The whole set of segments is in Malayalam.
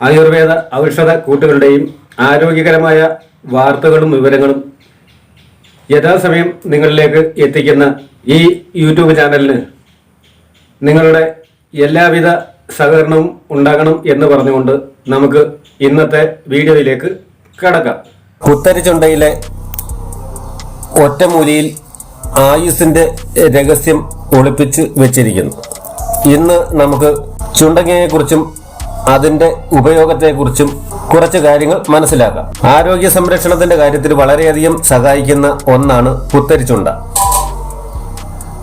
ആയുർവേദ ഔഷധ കൂട്ടുകളുടെയും ആരോഗ്യകരമായ വാർത്തകളും വിവരങ്ങളും യഥാസമയം നിങ്ങളിലേക്ക് എത്തിക്കുന്ന ഈ യൂട്യൂബ് ചാനലിന് നിങ്ങളുടെ എല്ലാവിധ സഹകരണവും ഉണ്ടാകണം എന്ന് പറഞ്ഞുകൊണ്ട് നമുക്ക് ഇന്നത്തെ വീഡിയോയിലേക്ക് കടക്കാം. കുത്തരിച്ചുണ്ടയിലെ ഒറ്റമൂലിയിൽ ആയുസിന്റെ രഹസ്യം ഒളിപ്പിച്ച് വെച്ചിരിക്കുന്നു. ഇന്ന് നമുക്ക് ചുണ്ടങ്ങയെക്കുറിച്ചും അതിന്റെ ഉപയോഗത്തെക്കുറിച്ചും കുറച്ച് കാര്യങ്ങൾ മനസ്സിലാക്കാം. ആരോഗ്യ സംരക്ഷണത്തിന്റെ കാര്യത്തിൽ വളരെയധികം സഹായിക്കുന്ന ഒന്നാണ് പുത്തരിച്ചുണ്ട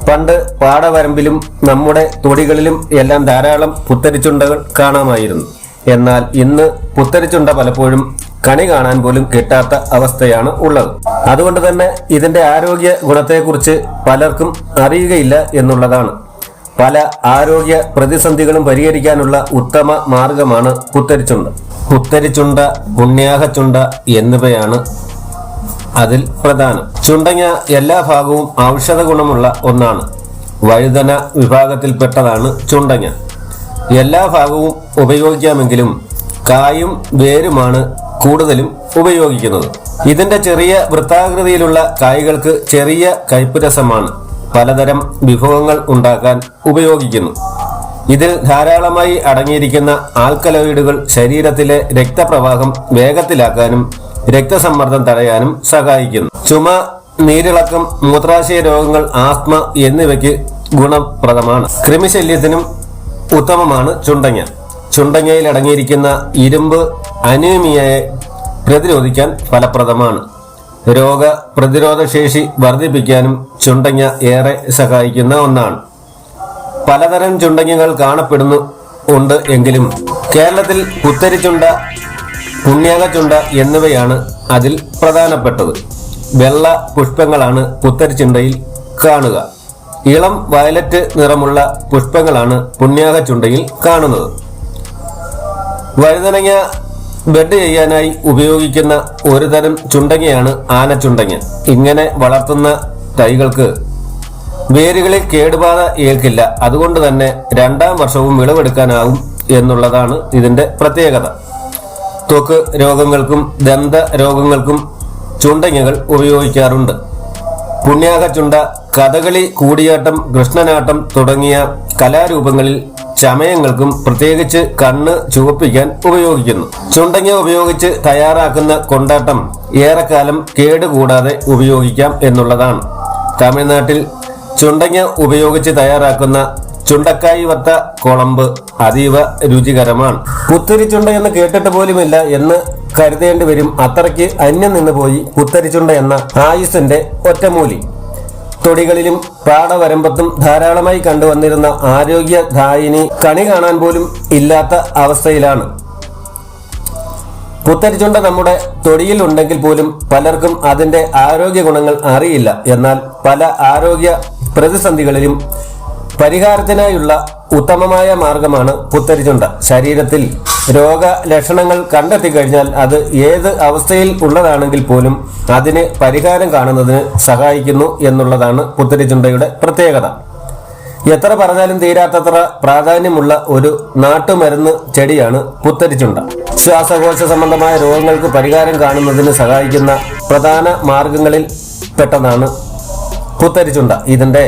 പണ്ട് പാടവരമ്പിലും നമ്മുടെ തൊടികളിലും എല്ലാം ധാരാളം പുത്തരിച്ചുണ്ടകൾ കാണാമായിരുന്നു. എന്നാൽ ഇന്ന് പുത്തരിച്ചുണ്ട പലപ്പോഴും കണി കാണാൻ പോലും കിട്ടാത്ത അവസ്ഥയാണ് ഉള്ളത്. അതുകൊണ്ട് തന്നെ ഇതിന്റെ ആരോഗ്യ ഗുണത്തെക്കുറിച്ച് പലർക്കും അറിയുകയില്ല എന്നുള്ളതാണ്. പല ആരോഗ്യ പ്രതിസന്ധികളും പരിഹരിക്കാനുള്ള ഉത്തമ മാർഗമാണ് കുത്തരിച്ചുണ്ട കുത്തരിച്ചുണ്ട ചുണ്ട എന്നിവയാണ് അതിൽ പ്രധാനം. ചുണ്ടങ്ങ എല്ലാ ഭാഗവും ഔഷധ ഗുണമുള്ള ഒന്നാണ്. വഴുതന വിഭാഗത്തിൽപ്പെട്ടതാണ് ചുണ്ടങ്ങ. എല്ലാ ഭാഗവും ഉപയോഗിക്കാമെങ്കിലും കായും വേരുമാണ് കൂടുതലും ഉപയോഗിക്കുന്നത്. ഇതിന്റെ ചെറിയ വൃത്താകൃതിയിലുള്ള കായ്കൾക്ക് ചെറിയ കയ്പ് രസമാണ് പലതരം വിഭവങ്ങൾ ഉണ്ടാക്കാൻ ഉപയോഗിക്കുന്നു. ഇതിൽ ധാരാളമായി അടങ്ങിയിരിക്കുന്ന ആൽക്കലോയിഡുകൾ ശരീരത്തിലെ രക്തപ്രവാഹം വേഗത്തിലാക്കാനും രക്തസമ്മർദ്ദം തടയാനും സഹായിക്കുന്നു. ചുമ നീരിളക്കം മൂത്രാശയ രോഗങ്ങൾ ആസ്മ എന്നിവയ്ക്ക് ഗുണപ്രദമാണ്. കൃമിശല്യത്തിനും ഉത്തമമാണ് ചുണ്ടങ്ങ. ചുണ്ടങ്ങയിൽ അടങ്ങിയിരിക്കുന്ന ഇരുമ്പ് അനീമിയയെ പ്രതിരോധിക്കാൻ ഫലപ്രദമാണ്. രോഗ പ്രതിരോധ ശേഷി വർദ്ധിപ്പിക്കാനും ചുണ്ടങ്ങ ഏറെ സഹായിക്കുന്ന ഒന്നാണ്. പലതരം ചുണ്ടങ്ങകൾ കാണപ്പെടുന്നു ഉണ്ട് എങ്കിലും കേരളത്തിൽ പുത്തരിച്ചുണ്ട പുണ്യാകച്ചുണ്ട എന്നിവയാണ് അതിൽ പ്രധാനപ്പെട്ടത്. വെള്ള പുഷ്പങ്ങളാണ് പുത്തരിച്ചുണ്ടയിൽ കാണുക. ഇളം വയലറ്റ് നിറമുള്ള പുഷ്പങ്ങളാണ് പുണ്യാകച്ചുണ്ടയിൽ കാണുന്നത്. വഴുതനങ്ങ ബെഡ് ചെയ്യാനായി ഉപയോഗിക്കുന്ന ഒരു തരം ചുണ്ടങ്ങയാണ് ആനച്ചുണ്ടങ്ങ ഇങ്ങനെ വളർത്തുന്ന തൈകൾക്ക് വേരുകളിൽ കേടുപാത ഏൽക്കില്ല. അതുകൊണ്ട് തന്നെ രണ്ടാം വർഷവും വിളവെടുക്കാനാവും എന്നുള്ളതാണ് ഇതിന്റെ പ്രത്യേകത. ത്വക്ക് രോഗങ്ങൾക്കും ദന്ത രോഗങ്ങൾക്കും ചുണ്ടങ്ങകൾ ഉപയോഗിക്കാറുണ്ട്. പുണ്യാകച്ചുണ്ട കഥകളി കൂടിയാട്ടം കൃഷ്ണനാട്ടം തുടങ്ങിയ കലാരൂപങ്ങളിൽ ചമയങ്ങൾക്കും പ്രത്യേകിച്ച് കണ്ണ് ചുവപ്പിക്കാൻ ഉപയോഗിക്കുന്നു. ചുണ്ടങ്ങ ഉപയോഗിച്ച് തയ്യാറാക്കുന്ന കൊണ്ടാട്ടം ഏറെക്കാലം കേടുകൂടാതെ ഉപയോഗിക്കാം എന്നുള്ളതാണ്. തമിഴ്നാട്ടിൽ ചുണ്ടങ്ങ ഉപയോഗിച്ച് തയ്യാറാക്കുന്ന ചുണ്ടക്കായി വത്ത കുളമ്പ് അതീവ രുചികരമാണ്. പുത്തരിച്ചുണ്ട എന്ന് കേട്ടിട്ട് പോലുമില്ല എന്ന് കരുതേണ്ടി വരും അത്രയ്ക്ക് അന്യം നിന്ന് പോയി പുത്തരിച്ചുണ്ട എന്ന ആയുസിന്റെ ഒറ്റമൂലി. തൊടികളിലും പാടവരമ്പത്തും ധാരാളമായി കണ്ടുവന്നിരുന്ന ആരോഗ്യ ധായിനി കണി കാണാൻ പോലും ഇല്ലാത്ത അവസ്ഥയിലാണ്. പുത്തരിച്ചുണ്ട നമ്മുടെ തൊടിയിൽ ഉണ്ടെങ്കിൽ പോലും പലർക്കും അതിന്റെ ആരോഗ്യ ഗുണങ്ങൾ അറിയില്ല. എന്നാൽ പല ആരോഗ്യ പ്രതിസന്ധികളിലും പരിഹാരത്തിനായുള്ള ഉത്തമമായ മാർഗമാണ് പുത്തരിച്ചുണ്ട ശരീരത്തിൽ രോഗലക്ഷണങ്ങൾ കണ്ടെത്തി കഴിഞ്ഞാൽ അത് ഏത് അവസ്ഥയിൽ ഉള്ളതാണെങ്കിൽ പോലും അതിന് പരിഹാരം കാണുന്നതിന് സഹായിക്കുന്നു എന്നുള്ളതാണ് പുത്തരിചുണ്ടയുടെ പ്രത്യേകത. എത്ര പറഞ്ഞാലും തീരാത്തത്ര പ്രാധാന്യമുള്ള ഒരു നാട്ടുമരുന്ന് ചെടിയാണ് പുത്തരിച്ചുണ്ട ശ്വാസകോശ സംബന്ധമായ രോഗങ്ങൾക്ക് പരിഹാരം കാണുന്നതിന് സഹായിക്കുന്ന പ്രധാന മാർഗങ്ങളിൽ പെട്ടതാണ് പുത്തരിച്ചുണ്ട ഇതിന്റെ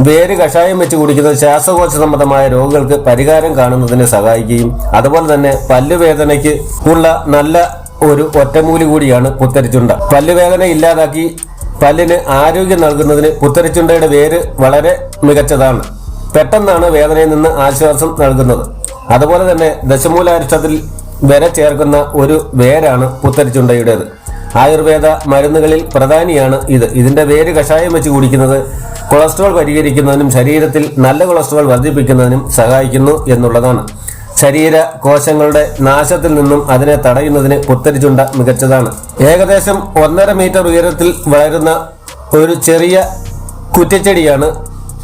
വേര് കഷായം വെച്ച് കുടിക്കുന്നത് ശ്വാസകോശ സംബന്ധമായ രോഗങ്ങൾക്ക് പരിഹാരം കാണുന്നതിന് സഹായിക്കുകയും അതുപോലെ തന്നെ പല്ലുവേദനയ്ക്ക് ഉള്ള നല്ല ഒരു ഒറ്റമൂലി കൂടിയാണ് പുത്തരിച്ചുണ്ട. പല്ലുവേദന ഇല്ലാതാക്കി പല്ലിന് ആരോഗ്യം നൽകുന്നതിന് പുത്തരിച്ചുണ്ടയുടെ വേര് വളരെ മികച്ചതാണ്. പെട്ടെന്നാണ് വേദനയിൽ നിന്ന് ആശ്വാസം നൽകുന്നത്. അതുപോലെ തന്നെ ദശമൂലാരിഷ്ടത്തിൽ വരെ ചേർക്കുന്ന ഒരു വേരാണ് പുത്തരിച്ചുണ്ടയുടേത്. ആയുർവേദ മരുന്നുകളിൽ പ്രധാനിയാണ് ഇത്. ഇതിന്റെ വേര് കഷായം വെച്ച് കുടിക്കുന്നത് കൊളസ്ട്രോൾ പരിഹരിക്കുന്നതിനും ശരീരത്തിൽ നല്ല കൊളസ്ട്രോൾ വർദ്ധിപ്പിക്കുന്നതിനും സഹായിക്കുന്നു എന്നുള്ളതാണ്. ശരീര കോശങ്ങളുടെ നാശത്തിൽ നിന്നും അതിനെ തടയുന്നതിന് പുത്തരിച്ചുണ്ട മികച്ചതാണ്. ഏകദേശം ഒന്നര മീറ്റർ ഉയരത്തിൽ വളരുന്ന ഒരു ചെറിയ കുറ്റിച്ചെടിയാണ്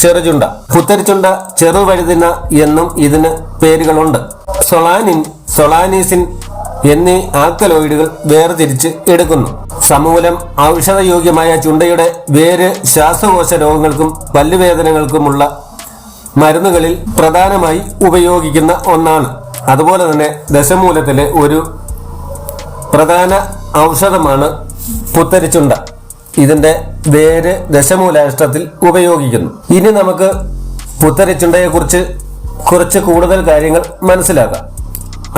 ചെറുചുണ്ട. പുത്തരിച്ചുണ്ട ചെറുവഴുതിന എന്നും ഇതിന് പേരുകളുണ്ട്. സൊളാനിൻ സൊളാനീസിൻ എന്നീ ആൽക്കലോയിഡുകൾ വേർതിരിച്ച് എടുക്കുന്നു. സമൂലം ഔഷധയോഗ്യമായ ചുണ്ടയുടെ വേര് ശ്വാസകോശ രോഗങ്ങൾക്കും പല്ലുവേദനകൾക്കുമുള്ള മരുന്നുകളിൽ പ്രധാനമായി ഉപയോഗിക്കുന്ന ഒന്നാണ്. അതുപോലെ തന്നെ ദശമൂലത്തിലെ ഒരു പ്രധാന ഔഷധമാണ് പുത്തരിച്ചുണ്ട. ഇതിന്റെ വേര് ദശമൂലാഷ്ടത്തിൽ ഉപയോഗിക്കുന്നു. ഇനി നമുക്ക് പുത്തരിച്ചുണ്ടയെ കുറിച്ച് കുറച്ച് കൂടുതൽ കാര്യങ്ങൾ മനസ്സിലാക്കാം.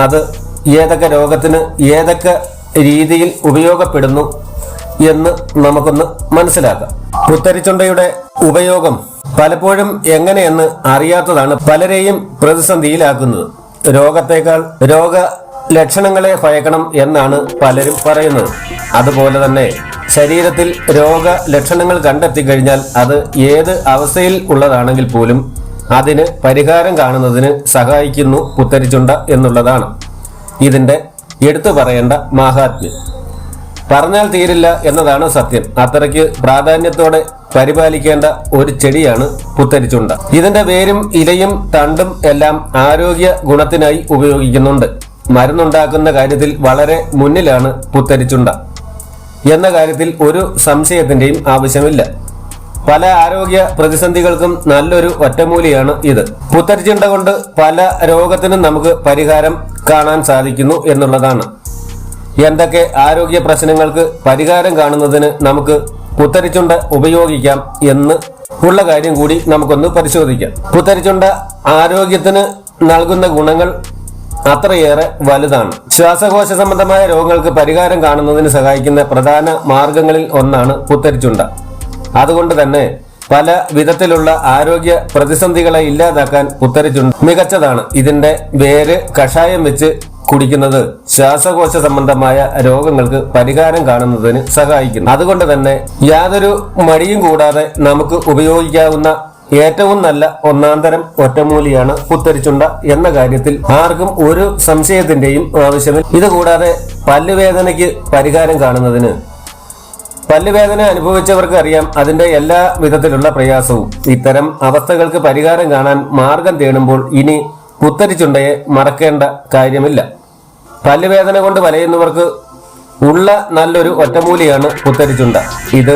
അത് ഏതൊക്കെ രോഗത്തിന് ഏതൊക്കെ രീതിയിൽ ഉപയോഗപ്പെടുന്നു എന്ന് നമുക്കൊന്ന് മനസ്സിലാക്കാം. പുത്തരിച്ചുണ്ടയുടെ ഉപയോഗം പലപ്പോഴും എങ്ങനെയെന്ന് അറിയാത്തതാണ് പലരെയും പ്രതിസന്ധിയിലാക്കുന്നത്. രോഗത്തേക്കാൾ രോഗ ലക്ഷണങ്ങളെ ഭയക്കണം എന്നാണ് പലരും പറയുന്നത്. അതുപോലെ തന്നെ ശരീരത്തിൽ രോഗ ലക്ഷണങ്ങൾ കണ്ടെത്തി കഴിഞ്ഞാൽ അത് ഏത് അവസ്ഥയിൽ ഉള്ളതാണെങ്കിൽ പോലും അതിന് പരിഹാരം കാണുന്നതിന് സഹായിക്കുന്നു പുത്തരിച്ചുണ്ട എന്നുള്ളതാണ്. ഇതിന്റെ എടുത്തു പറയേണ്ട മാഹാത്മ്യം. പറഞ്ഞാൽ തീരില്ല എന്നതാണ് സത്യം. അത്രയ്ക്ക് പ്രാധാന്യത്തോടെ പരിപാലിക്കേണ്ട ഒരു ചെടിയാണ് പുത്തരിച്ചുണ്ട. ഇതിന്റെ വേരും ഇലയും തണ്ടും എല്ലാം ആരോഗ്യ ഗുണത്തിനായി ഉപയോഗിക്കുന്നുണ്ട്. മരുന്നുണ്ടാക്കുന്ന കാര്യത്തിൽ വളരെ മുന്നിലാണ് പുത്തരിച്ചുണ്ട. എന്ന കാര്യത്തിൽ ഒരു സംശയത്തിന്റെയും ആവശ്യമില്ല. പല ആരോഗ്യ പ്രതിസന്ധികൾക്കും നല്ലൊരു ഒറ്റമൂലിയാണ് ഇത്. പുത്തരിച്ചുണ്ട കൊണ്ട് പല രോഗത്തിനും നമുക്ക് പരിഹാരം കാണാൻ സാധിക്കുന്നു എന്നുള്ളതാണ്. എന്തൊക്കെ ആരോഗ്യ പ്രശ്നങ്ങൾക്ക് പരിഹാരം കാണുന്നതിന് നമുക്ക് പുത്തരിച്ചുണ്ട ഉപയോഗിക്കാം എന്ന് ഉള്ള കാര്യം കൂടി നമുക്കൊന്ന് പരിശോധിക്കാം. പുത്തരിച്ചുണ്ട ആരോഗ്യത്തിന് നൽകുന്ന ഗുണങ്ങൾ അത്രയേറെ വലുതാണ്. ശ്വാസകോശ സംബന്ധമായ രോഗങ്ങൾക്ക് പരിഹാരം കാണുന്നതിന് സഹായിക്കുന്ന പ്രധാന മാർഗങ്ങളിൽ ഒന്നാണ് പുത്തരിച്ചുണ്ട. അതുകൊണ്ട് തന്നെ പല വിധത്തിലുള്ള ആരോഗ്യ പ്രതിസന്ധികളെ ഇല്ലാതാക്കാൻ ഉത്തരിച്ചുണ്ട് മികച്ചതാണ് ഇതിന്റെ വേര് കഷായം വെച്ച് കുടിക്കുന്നത്. ശ്വാസകോശ സംബന്ധമായ രോഗങ്ങൾക്ക് പരിഹാരം കാണുന്നതിന് സഹായിക്കുന്നു. അതുകൊണ്ട് തന്നെ യാതൊരു മടിയും കൂടാതെ നമുക്ക് ഉപയോഗിക്കാവുന്ന ഏറ്റവും നല്ല ഒന്നാന്തരം ഒറ്റമൂലിയാണ് പുത്തരിച്ചുണ്ട എന്ന കാര്യത്തിൽ ആർക്കും ഒരു സംശയത്തിന്റെയും ആവശ്യമില്ല. ഇതുകൂടാതെ പല്ലുവേദനയ്ക്ക് പരിഹാരം കാണുന്നതിന് പല്ലുവേദന അനുഭവിച്ചവർക്ക് അറിയാം അതിന്റെ എല്ലാ വിധത്തിലുള്ള പ്രയാസവും. ഇത്തരം അവസ്ഥകൾക്ക് പരിഹാരം കാണാൻ മാർഗം തേടുമ്പോൾ ഇനി കുത്തരിച്ചുണ്ടയെ മറക്കേണ്ട കാര്യമില്ല. പല്ലുവേദന കൊണ്ട് വലയുന്നവർക്ക് ഉള്ള നല്ലൊരു ഒറ്റമൂലിയാണ് കുത്തരിച്ചുണ്ട ഇത്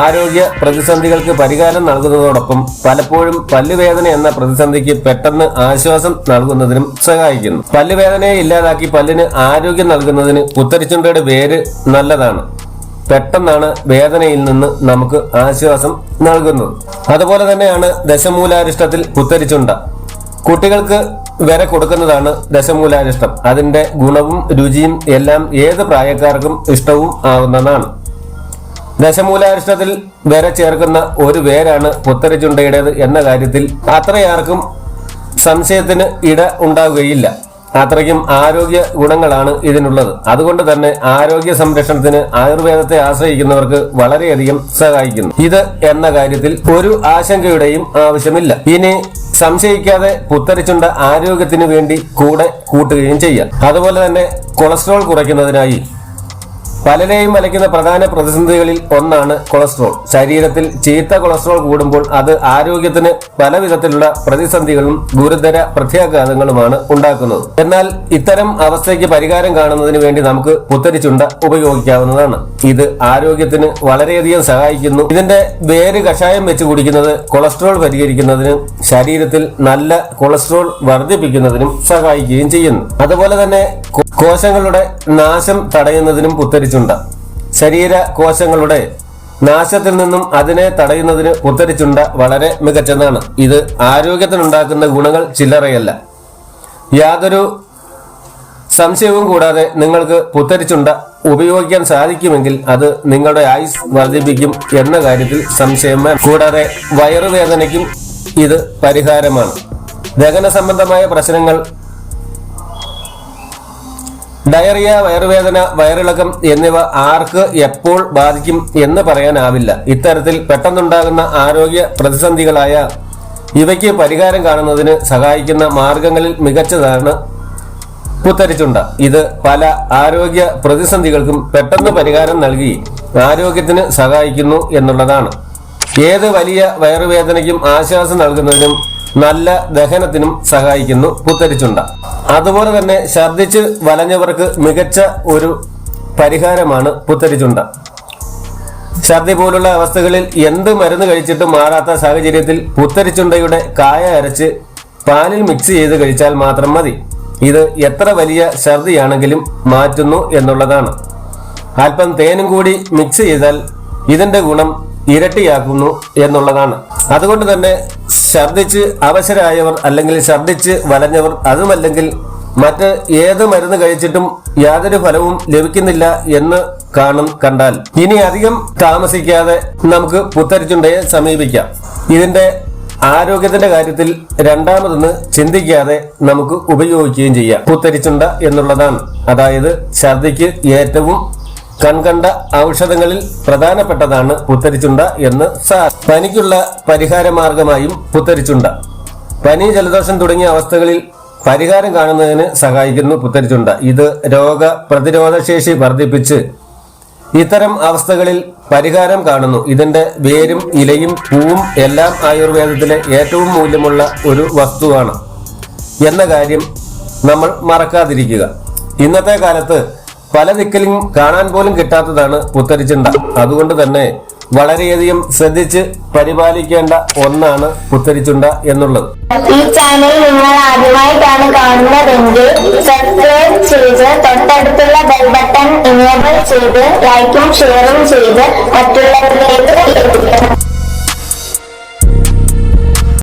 ആരോഗ്യ പ്രതിസന്ധികൾക്ക് പരിഹാരം നൽകുന്നതോടൊപ്പം പലപ്പോഴും പല്ലുവേദന എന്ന പ്രതിസന്ധിക്ക് പെട്ടെന്ന് ആശ്വാസം നൽകുന്നതിനും സഹായിക്കുന്നു. പല്ലുവേദനയെ ഇല്ലാതാക്കി പല്ലിന് ആരോഗ്യം നൽകുന്നതിന് കുത്തരിച്ചുണ്ടയുടെ വേര് നല്ലതാണ്. പെട്ടെന്നാണ് വേദനയിൽ നിന്ന് നമുക്ക് ആശ്വാസം നൽകുന്നത്. അതുപോലെ തന്നെയാണ് ദശമൂലാരിഷ്ടത്തിൽ പുത്തരിച്ചുണ്ട. കുട്ടികൾക്ക് വരെ കൊടുക്കുന്നതാണ് ദശമൂലാരിഷ്ടം. അതിന്റെ ഗുണവും രുചിയും എല്ലാം ഏത് പ്രായക്കാർക്കും ഇഷ്ടവും ആവുന്നതാണ്. ദശമൂലാരിഷ്ടത്തിൽ വരെ ചേർക്കുന്ന ഒരു വേരാണ് പുത്തരിച്ചുണ്ടയുടേത് എന്ന കാര്യത്തിൽ അത്രയാർക്കും സംശയത്തിന് ഇട ഉണ്ടാവുകയില്ല. അത്രയ്ക്കും ആരോഗ്യ ഗുണങ്ങളാണ് ഇതിനുള്ളത്. അതുകൊണ്ട് തന്നെ ആരോഗ്യ സംരക്ഷണത്തിന് ആയുർവേദത്തെ ആശ്രയിക്കുന്നവർക്ക് വളരെയധികം സഹായിക്കുന്നു. ഇത് എന്ന കാര്യത്തിൽ ഒരു ആശങ്കയുടെയും ആവശ്യമില്ല. ഇനി സംശയിക്കാതെ പുത്തരിച്ചുണ്ട ആരോഗ്യത്തിന് വേണ്ടി കൂടെ കൂട്ടുകയും ചെയ്യാം. അതുപോലെ തന്നെ കൊളസ്ട്രോൾ കുറയ്ക്കുന്നതിനായി പലരെയും വലയ്ക്കുന്ന പ്രധാന പ്രതിസന്ധികളിൽ ഒന്നാണ് കൊളസ്ട്രോൾ. ശരീരത്തിൽ ചീത്ത കൊളസ്ട്രോൾ കൂടുമ്പോൾ അത് ആരോഗ്യത്തിന് പലവിധത്തിലുള്ള പ്രതിസന്ധികളും ഗുരുതര പ്രത്യാഘാതങ്ങളുമാണ് ഉണ്ടാക്കുന്നത്. എന്നാൽ ഇത്തരം അവസ്ഥയ്ക്ക് പരിഹാരം കാണുന്നതിന് വേണ്ടി നമുക്ക് പുത്തരിച്ചുണ്ട ഉപയോഗിക്കാവുന്നതാണ്. ഇത് ആരോഗ്യത്തിന് വളരെയധികം സഹായിക്കുന്നു. ഇതിന്റെ വേര് കഷായം വെച്ച് കുടിക്കുന്നത് കൊളസ്ട്രോൾ പരിഹരിക്കുന്നതിനും ശരീരത്തിൽ നല്ല കൊളസ്ട്രോൾ വർദ്ധിപ്പിക്കുന്നതിനും സഹായിക്കുകയും ചെയ്യുന്നു. അതുപോലെ തന്നെ കോശങ്ങളുടെ നാശം തടയുന്നതിനും പുത്തരിച്ചുണ്ട ശരീര കോശങ്ങളുടെ നാശത്തിൽ നിന്നും അതിനെ തടയുന്നതിന് ഉത്തരിച്ചുണ്ട വളരെ മികച്ചതാണ്. ഇത് ആരോഗ്യത്തിനുണ്ടാക്കുന്ന ഗുണങ്ങൾ ചില്ലറയല്ല. യാതൊരു സംശയവും കൂടാതെ നിങ്ങൾക്ക് പുത്തരിച്ചുണ്ട ഉപയോഗിക്കാൻ സാധിക്കുമെങ്കിൽ അത് നിങ്ങളുടെ ആയുസ് വർദ്ധിപ്പിക്കും എന്ന കാര്യത്തിൽ സംശയം കൂടാതെ വയറുവേദനയ്ക്കും ഇത് പരിഹാരമാണ്. ദഹന സംബന്ധമായ പ്രശ്നങ്ങൾ ഡയറിയ വയറുവേദന വയറിളക്കം എന്നിവ ആർക്ക് എപ്പോൾ ബാധിക്കും എന്ന് പറയാനാവില്ല. ഇത്തരത്തിൽ പെട്ടെന്നുണ്ടാകുന്ന ആരോഗ്യ പ്രതിസന്ധികളായ ഇവയ്ക്ക് പരിഹാരം കാണുന്നതിന് സഹായിക്കുന്ന മാർഗങ്ങളിൽ മികച്ചതാണ് പുത്തരിച്ചുണ്ട ഇത് പല ആരോഗ്യ പ്രതിസന്ധികൾക്കും പെട്ടെന്ന് പരിഹാരം നൽകി ആരോഗ്യത്തിന് സഹായിക്കുന്നു എന്നുള്ളതാണ്. ഏത് വലിയ വയറുവേദനയ്ക്കും ആശ്വാസം നൽകുന്നതിനും നല്ല ദഹനത്തിനും സഹായിക്കുന്നു പുത്തരിച്ചുണ്ട അതുപോലെ തന്നെ ഛർദിച്ച് വലഞ്ഞവർക്ക് മികച്ച ഒരു പരിഹാരമാണ് പുത്തരിച്ചുണ്ട ഛർദി പോലുള്ള അവസ്ഥകളിൽ എന്ത് മരുന്ന് കഴിച്ചിട്ടും മാറാത്ത സാഹചര്യത്തിൽ പുത്തരിച്ചുണ്ടയുടെ കായ അരച്ച് പാലിൽ മിക്സ് ചെയ്ത് കഴിച്ചാൽ മാത്രം മതി. ഇത് എത്ര വലിയ ഛർദിയാണെങ്കിലും മാറ്റുന്നു എന്നുള്ളതാണ്. അല്പം തേനും കൂടി മിക്സ് ചെയ്താൽ ഇതിന്റെ ഗുണം ഇരട്ടിയാക്കുന്നു എന്നുള്ളതാണ്. അതുകൊണ്ട് തന്നെ ഛർദിച്ച് അവശരായവർ അല്ലെങ്കിൽ ഛർദിച്ച് വലഞ്ഞവർ അതുമല്ലെങ്കിൽ മറ്റ് ഏത് മരുന്ന് കഴിച്ചിട്ടും യാതൊരു ഫലവും ലഭിക്കുന്നില്ല എന്ന് കാണും കണ്ടാൽ. ഇനി അധികം താമസിക്കാതെ നമുക്ക് പുത്തരിച്ചുണ്ടയെ സമീപിക്കാം. ഇതിന്റെ ആരോഗ്യത്തിന്റെ കാര്യത്തിൽ രണ്ടാമതൊന്ന് ചിന്തിക്കാതെ നമുക്ക് ഉപയോഗിക്കുകയും ചെയ്യാം. പുത്തരിച്ചുണ്ട എന്നുള്ളതാണ്. അതായത് ഛർദിക്ക് ഏറ്റവും കൺകണ്ട ഔഷധങ്ങളിൽ പ്രധാനപ്പെട്ടതാണ് പുത്തരിച്ചുണ്ട എന്ന് സാർ. പനിക്കുള്ള പരിഹാര മാർഗമായും പുത്തരിച്ചുണ്ട. പനി ജലദോഷം തുടങ്ങിയ അവസ്ഥകളിൽ പരിഹാരം കാണുന്നതിന് സഹായിക്കുന്നു പുത്തരിച്ചുണ്ട. ഇത് രോഗ പ്രതിരോധശേഷി വർദ്ധിപ്പിച്ച് ഇത്തരം അവസ്ഥകളിൽ പരിഹാരം കാണുന്നു. ഇതിന്റെ വേരും ഇലയും പൂവും എല്ലാം ആയുർവേദത്തിലെ ഏറ്റവും മൂല്യമുള്ള ഒരു വസ്തുവാണ്. എന്ന കാര്യം നമ്മൾ മറക്കാതിരിക്കുക. ഇന്നത്തെ കാലത്ത് പല ദിക്കലും കാണാൻ പോലും കിട്ടാത്തതാണ് പുത്തരിച്ചിണ്ട. അതുകൊണ്ട് തന്നെ വളരെയധികം ശ്രദ്ധിച്ച് പരിപാലിക്കേണ്ട ഒന്നാണ് പുത്തരിച്ചുണ്ട എന്നുള്ളത്. ഈ ചാനൽ നിങ്ങൾ ആദ്യമായിട്ടാണ് കാണുന്നതെങ്കിൽ സബ്സ്ക്രൈബ് ചെയ്ത് തൊട്ടടുത്തുള്ള ബെൽ ബട്ടൺ ഇനേബിൾ ചെയ്ത് ലൈക്കും ഷെയറും ചെയ്ത് മറ്റുള്ളവരിലേക്ക്